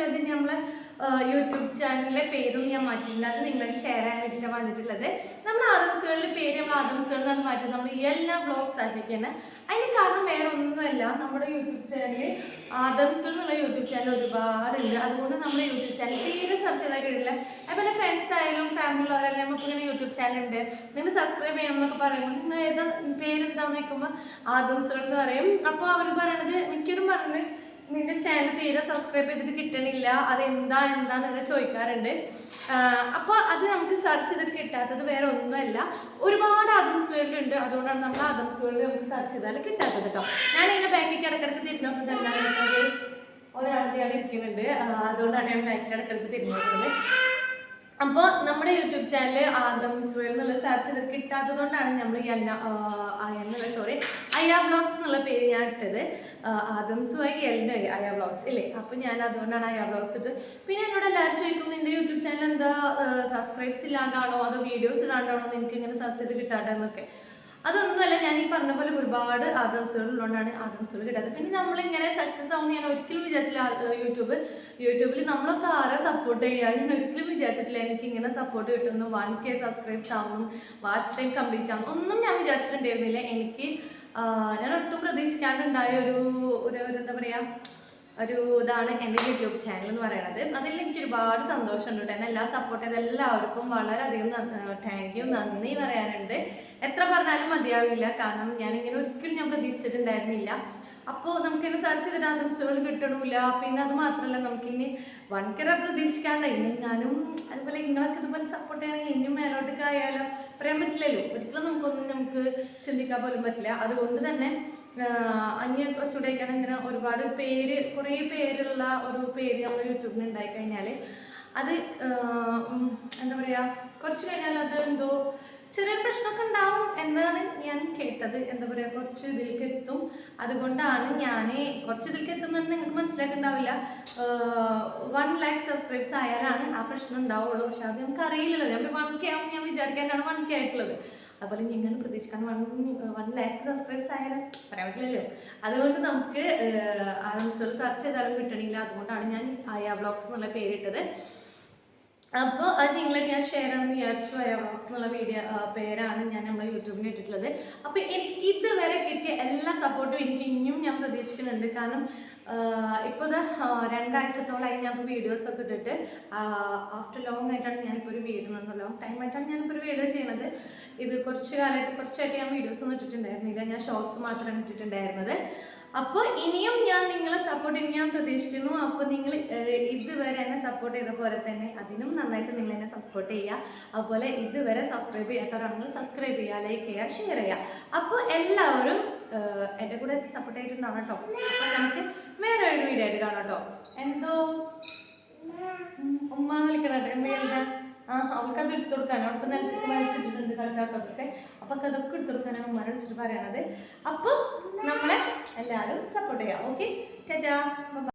മാറ്റിയിട്ടുള്ളത് നമ്മളെ യൂട്യൂബ് ചാനലിലെ പേരും ഞാൻ മാറ്റിയിട്ടുണ്ട്. അത് നിങ്ങൾക്ക് ഷെയർ ചെയ്യാൻ വേണ്ടിയിട്ടാണ് വന്നിട്ടുള്ളത്. നമ്മൾ ആദംസുകളിലെ പേര് നമ്മൾ ആദംസുകളെന്നാണ് മാറ്റുന്നത്. നമ്മൾ എല്ലാ വ്ളോഗ്സ് ആക്കിയിരിക്കുന്നത് അതിന് കാരണം വേറെ ഒന്നുമല്ല. നമ്മുടെ യൂട്യൂബ് ചാനലിൽ ആദംസുകൾ എന്നുള്ള യൂട്യൂബ് ചാനൽ ഒരുപാടുണ്ട്. അതുകൊണ്ട് നമ്മുടെ യൂട്യൂബ് ചാനൽ പേര് സെർച്ച് ചെയ്താൽ കിട്ടില്ല അതുപോലെ ഫ്രണ്ട്സ് ആയാലും ഫാമിലി ഉള്ളവരായാലും നമുക്ക് ഇങ്ങനെ യൂട്യൂബ് ചാനൽ ഉണ്ട്. നിങ്ങൾ സബ്സ്ക്രൈബ് ചെയ്യണം എന്നൊക്കെ പറയുമ്പോൾ നിങ്ങൾ ഏതാ പേരെന്താന്ന് വെക്കുമ്പോൾ ആദംസുകൾ എന്ന് പറയും. അപ്പോൾ അവർ പറയണത് മിക്കവരും പറഞ്ഞത് നിന്റെ ചാനൽ തീരെ സബ്സ്ക്രൈബ് ചെയ്തിട്ട് കിട്ടണില്ല. അത് എന്താ എന്താന്ന് ചോദിക്കാറുണ്ട്. അപ്പോൾ അത് നമുക്ക് സെർച്ച് ചെയ്തിട്ട് കിട്ടാത്തത് വേറെ ഒന്നുമല്ല. ഒരുപാട് ആദംസ് വേൾഡ് ഉണ്ട്. അതുകൊണ്ടാണ് നമ്മൾ ആദംസ് വേൾഡ് നമുക്ക് സെർച്ച് ചെയ്താൽ കിട്ടാത്തത് കേട്ടോ ഞാൻ ഇങ്ങനെ ബാക്കിൽ ഇടക്കിടക്ക് തിരിഞ്ഞപ്പോൾ എന്താണെന്ന് വെച്ചാൽ അവിടെ ഇരിക്കുന്നുണ്ട്. അതുകൊണ്ടാണ് ഞാൻ ബാക്കിൽ ഇടക്കിടക്ക് തിരിഞ്ഞോക്കുന്നത്. അപ്പോൾ നമ്മുടെ യൂട്യൂബ് ചാനൽ ആദം വേൾഡ് എന്നുള്ള സെർച്ച് ചെയ്ത് കിട്ടാത്തത് കൊണ്ടാണ് നമ്മൾ ഈ അന്ന സോറി അയ്യ വ്ളോഗ്സ് എന്നുള്ള പേര് ഞാൻ ഇട്ടത്. ആദം ആയി എല്ലാം അയ്യ വ്ളോഗ്സ് ഇല്ലേ? അപ്പോൾ ഞാൻ അതുകൊണ്ടാണ് അയ്യ വ്ളോഗ്സ് ഇട്ടത്. പിന്നെ എന്നോട് എല്ലാവരും ചോദിക്കും നിന്റെ യൂട്യൂബ് ചാനൽ എന്താ സബ്സ്ക്രൈബ്സ് ഇല്ലാണ്ടാണോ? അതോ വീഡിയോസ് ഇല്ലാണ്ടാണോ നിനക്ക് ഇങ്ങനെ സെർച്ച് ചെയ്ത് കിട്ടാട്ടെ എന്നൊക്കെ അതൊന്നുമല്ല ഞാൻ ഈ പറഞ്ഞ പോലെ ഒരുപാട് ആദംസുകൾ ഉള്ളതുകൊണ്ടാണ് ആദംസുകൾ കിട്ടാത്തത്. പിന്നെ നമ്മളിങ്ങനെ സക്സസ് ആവുന്ന ഞാൻ ഒരിക്കലും വിചാരിച്ചില്ല യൂട്യൂബ്. യൂട്യൂബിൽ നമ്മളൊക്കെ ആരെ സപ്പോർട്ട് ചെയ്യുക? ഞാൻ ഒരിക്കലും വിചാരിച്ചിട്ടില്ല എനിക്ക് ഇങ്ങനെ സപ്പോർട്ട് കിട്ടുന്നു വൺ കെ സബ്സ്ക്രൈബ്സ് ആവുന്നു വാച്ച് ടൈം കംപ്ലീറ്റ് ആവുന്നു ഒന്നും ഞാൻ വിചാരിച്ചിട്ടുണ്ടായിരുന്നില്ല. എനിക്ക് ഞാൻ ഒട്ടും പ്രതീക്ഷിക്കാണ്ടുണ്ടായ ഒരു ഒരു എന്താ പറയുക ഒരു ഇതാണ് എന്റെ യൂട്യൂബ് ചാനൽ എന്ന് പറയുന്നത് അതിൽ എനിക്ക് ഒരുപാട് സന്തോഷമുണ്ട് എന്നെ എല്ലാ സപ്പോർട്ട് ചെയ്ത എല്ലാവർക്കും വളരെയധികം താങ്ക് യു നന്ദി പറയാനുണ്ട്. പറഞ്ഞാലും മതിയാവില്ല. കാരണം ഞാനിങ്ങനെ ഒരിക്കലും ഞാൻ പ്രതീക്ഷിച്ചിട്ടുണ്ടായിരുന്നില്ല. അപ്പോൾ നമുക്കിങ്ങനെ സെർച്ച് ചെയ്തിട്ട് ആദംസുകൾ കിട്ടണമില്ല പിന്നെ അത് മാത്രമല്ല നമുക്കിനി വൺകര പ്രതീക്ഷിക്കാണ്ട് ഇനി ഞാനും അതുപോലെ നിങ്ങളൊക്കെ ഇതുപോലെ സപ്പോർട്ട് ചെയ്യണമെങ്കിൽ ഇനിയും മേലോട്ടൊക്കെ ആയാലും? പറയാൻ പറ്റില്ലല്ലോ. ഒരിക്കലും നമുക്കൊന്നും നമുക്ക് ചിന്തിക്കാൻ പോലും പറ്റില്ല. അതുകൊണ്ട് തന്നെ അന്യ കുറച്ചുകൂടെയൊക്കെ ഇങ്ങനെ ഒരുപാട് പേര് കുറേ പേരുള്ള ഒരു പേര് നമ്മൾ യൂട്യൂബിൽ ഉണ്ടായി കഴിഞ്ഞാൽ അത് എന്താ പറയുക കുറച്ച് കഴിഞ്ഞാൽ അത് എന്തോ ചെറിയ പ്രശ്നമൊക്കെ ഉണ്ടാവും എന്നാണ് ഞാൻ കേട്ടത്. എന്താ പറയുക കുറച്ച് ഇതിലേക്ക് എത്തും. അതുകൊണ്ടാണ് ഞാൻ കുറച്ച് ഇതിലേക്ക് എത്തുമെന്ന് നിങ്ങൾക്ക് മനസ്സിലാക്കുന്നുണ്ടാവില്ല വൺ ലാക്ക് സബ്സ്ക്രൈബ്സ് ആയാലാണ് ആ പ്രശ്നം ഉണ്ടാവുള്ളൂ. പക്ഷെ അത് നമുക്ക് അറിയില്ലല്ലോ. ഞാൻ വൺ കെ ആവും ഞാൻ വിചാരിക്കാനാണ് വൺ കെ ആയിട്ടുള്ളത്. അതുപോലെ ഇങ്ങനെ പ്രതീക്ഷിക്കാൻ വൺ വൺ ലാക്ക് സബ്സ്ക്രൈബ്സ് ആയാലും പറയാൻ പറ്റില്ലല്ലോ. അതുകൊണ്ട് നമുക്ക് സെർച്ച് ചെയ്താലും കിട്ടണില്ല. അതുകൊണ്ടാണ് ഞാൻ ആയ ബ്ലോഗ്സ് എന്നുള്ള പേരിട്ടത്. അപ്പോൾ അത് നിങ്ങളെ ഞാൻ ഷെയർ ആണെന്ന് വിചാരിച്ചു പോയ ബോക്സ് എന്നുള്ള വീഡിയോ പേരാണ് ഞാൻ നമ്മുടെ യൂട്യൂബിന് ഇട്ടിട്ടുള്ളത്. അപ്പോൾ എനിക്ക് ഇതുവരെ കിട്ടിയ എല്ലാ സപ്പോർട്ടും എനിക്ക് ഇനിയും ഞാൻ പ്രതീക്ഷിക്കുന്നുണ്ട്. കാരണം ഇപ്പോൾ ഇത് രണ്ടാഴ്ചത്തോളമായി ഞാൻ വീഡിയോസൊക്കെ ഇട്ടിട്ട് ആഫ്റ്റർ ലോങ് ആയിട്ടാണ് ഞാനിപ്പോൾ ഒരു വീഡിയോ ലോങ് ടൈം ആയിട്ടാണ് ഞാനിപ്പോൾ ഒരു വീഡിയോ ചെയ്യുന്നത് ഇത് കുറച്ച് കാലമായിട്ട് കുറച്ചായിട്ട് ഞാൻ വീഡിയോസ് ഒന്നും ഇട്ടിട്ടുണ്ടായിരുന്നില്ല. ഞാൻ ഷോർട്സ് മാത്രമാണ് ഇട്ടിട്ടുണ്ടായിരുന്നത്. അപ്പോൾ ഇനിയും ഞാൻ നിങ്ങളെ സപ്പോർട്ട് ചെയ്യാൻ ഞാൻ പ്രതീക്ഷിക്കുന്നു. അപ്പോൾ നിങ്ങൾ ഇതുവരെ എന്നെ സപ്പോർട്ട് ചെയ്ത പോലെ തന്നെ അതിനും നന്നായിട്ട് നിങ്ങൾ എന്നെ സപ്പോർട്ട് ചെയ്യുക. അതുപോലെ ഇതുവരെ സബ്സ്ക്രൈബ് ചെയ്യാത്തവരാണെങ്കിൽ സബ്സ്ക്രൈബ് ചെയ്യുക ലൈക്ക് ചെയ്യുക ഷെയർ ചെയ്യുക. അപ്പോൾ എല്ലാവരും എന്റെ കൂടെ സപ്പോർട്ട് ആയിട്ടുണ്ടാവണം കേട്ടോ അപ്പോൾ നമുക്ക് വേറെ ഒരു വീഡിയോ ആയിട്ട് കാണാം കേട്ടോ എന്തോ? ഉമ്മ വിളിക്കണം കേട്ടോ. എമ്മയുടെ ആ അവൾക്ക് അത് എടുത്തു കൊടുക്കാൻ. അവൾക്ക് നിലത്തേക്ക് വലിച്ചിട്ടുണ്ട് കളിക്കാട്ടതൊക്കെ അപ്പൊ ഒക്കെ അതൊക്കെ എടുത്തു കൊടുക്കാനാണ് ഉമ്മാരെ വിളിച്ചിട്ട് പറയണത്. അപ്പോൾ നമ്മളെ എല്ലാരും സപ്പോർട്ട് ചെയ്യാം. ഓക്കെ ടാറ്റാ